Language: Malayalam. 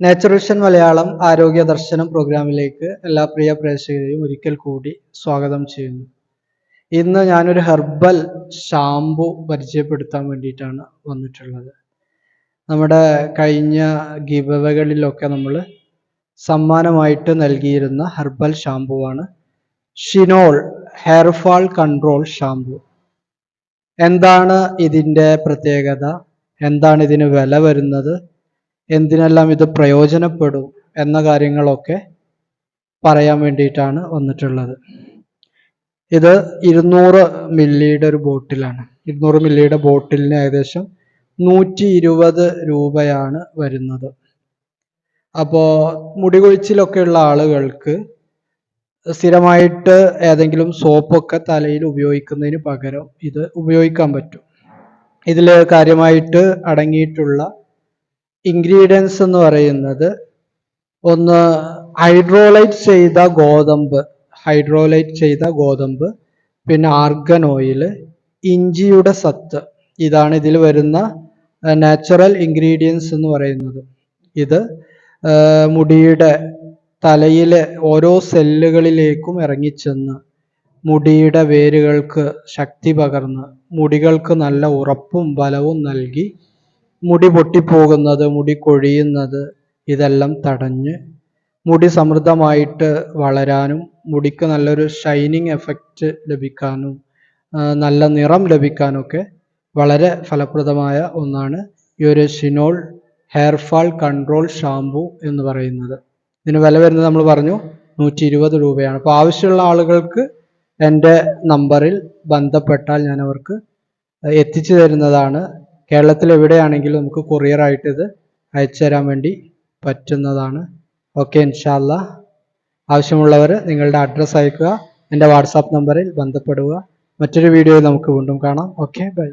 നേച്ചുറൽഷൻ മലയാളം ആരോഗ്യ ദർശനം പ്രോഗ്രാമിലേക്ക് എല്ലാ പ്രിയ പ്രേക്ഷകരെയും ഒരിക്കൽ കൂടി സ്വാഗതം ചെയ്യുന്നു ഇന്ന് ഞാനൊരു ഹെർബൽ ഷാംപു പരിചയപ്പെടുത്താൻ വേണ്ടിയിട്ടാണ് വന്നിട്ടുള്ളത് നമ്മുടെ കഴിഞ്ഞ ഗിബവകളിലൊക്കെ നമ്മൾ സമ്മാനമായിട്ട് നൽകിയിരുന്ന herbal ഷാംപുവാണ് Shinol hair fall control shampoo എന്താണ് ഇതിന്റെ പ്രത്യേകത എന്താണ് ഇതിന് വില വരുന്നത് എന്തിനെല്ലാം ഇത് പ്രയോജനപ്പെടും എന്ന കാര്യങ്ങളൊക്കെ പറയാൻ വേണ്ടിയിട്ടാണ് വന്നിട്ടുള്ളത്. ഇത് ഇരുന്നൂറ് മില്ലിയുടെ ഒരു ബോട്ടിലാണ്. ഇരുന്നൂറ് മില്ലിയുടെ ബോട്ടിലിന് ഏകദേശം നൂറ്റി ഇരുപത് രൂപയാണ് വരുന്നത്. അപ്പോൾ മുടി കൊഴിച്ചിലൊക്കെ ഉള്ള ആളുകൾക്ക് സ്ഥിരമായിട്ട് ഏതെങ്കിലും സോപ്പൊക്കെ തലയിൽ ഉപയോഗിക്കുന്നതിന് പകരം ഇത് ഉപയോഗിക്കാൻ പറ്റും. ഇതിൽ കാര്യമായിട്ട് അടങ്ങിയിട്ടുള്ള ഇൻഗ്രീഡിയൻസ് എന്ന് പറയുന്നത് ഒന്ന് ഹൈഡ്രോലൈറ്റ് ചെയ്ത ഗോതമ്പ് ഹൈഡ്രോലൈറ്റ് ചെയ്ത ഗോതമ്പ് പിന്നെ ആർഗൻ ഓയിൽ ഇഞ്ചിയുടെ സത്ത്. ഇതാണ് ഇതിൽ വരുന്ന നാച്ചുറൽ ഇൻഗ്രീഡിയൻസ് എന്ന് പറയുന്നത്. ഇത് മുടിയുടെ തലയിലെ ഓരോ സെല്ലുകളിലേക്കും ഇറങ്ങിച്ചെന്ന് മുടിയുടെ വേരുകൾക്ക് ശക്തി പകർന്ന് മുടികൾക്ക് നല്ല ഉറപ്പും ബലവും നൽകി മുടി പൊട്ടിപ്പോകുന്നത് മുടി കൊഴിയുന്നത് ഇതെല്ലാം തടഞ്ഞ് മുടി സമൃദ്ധമായിട്ട് വളരാനും മുടിക്ക് നല്ലൊരു ഷൈനിങ് എഫക്റ്റ് ലഭിക്കാനും നല്ല നിറം ലഭിക്കാനൊക്കെ വളരെ ഫലപ്രദമായ ഒന്നാണ് ഈ ഒരു Shinol hair fall control shampoo എന്ന് പറയുന്നത്. ഇതിന് വില വരുന്നത് നമ്മൾ പറഞ്ഞു നൂറ്റി ഇരുപത് രൂപയാണ്. അപ്പോൾ ആവശ്യമുള്ള ആളുകൾക്ക് എന്റെ നമ്പറിൽ ബന്ധപ്പെട്ടാൽ ഞാൻ അവർക്ക് എത്തിച്ചു തരുന്നതാണ് കേരളത്തിൽ എവിടെയാണെങ്കിലും നമുക്ക് കൊറിയറായിട്ട് ഇത് അയച്ചു തരാൻ വേണ്ടി പറ്റുന്നതാണ്. ഓക്കെ ഇൻഷാല്ല ആവശ്യമുള്ളവർ നിങ്ങളുടെ അഡ്രസ്സ് അയക്കുക എന്റെ വാട്സാപ്പ് നമ്പറിൽ ബന്ധപ്പെടുക. മറ്റൊരു വീഡിയോയിൽ നമുക്ക് വീണ്ടും കാണാം. Okay bye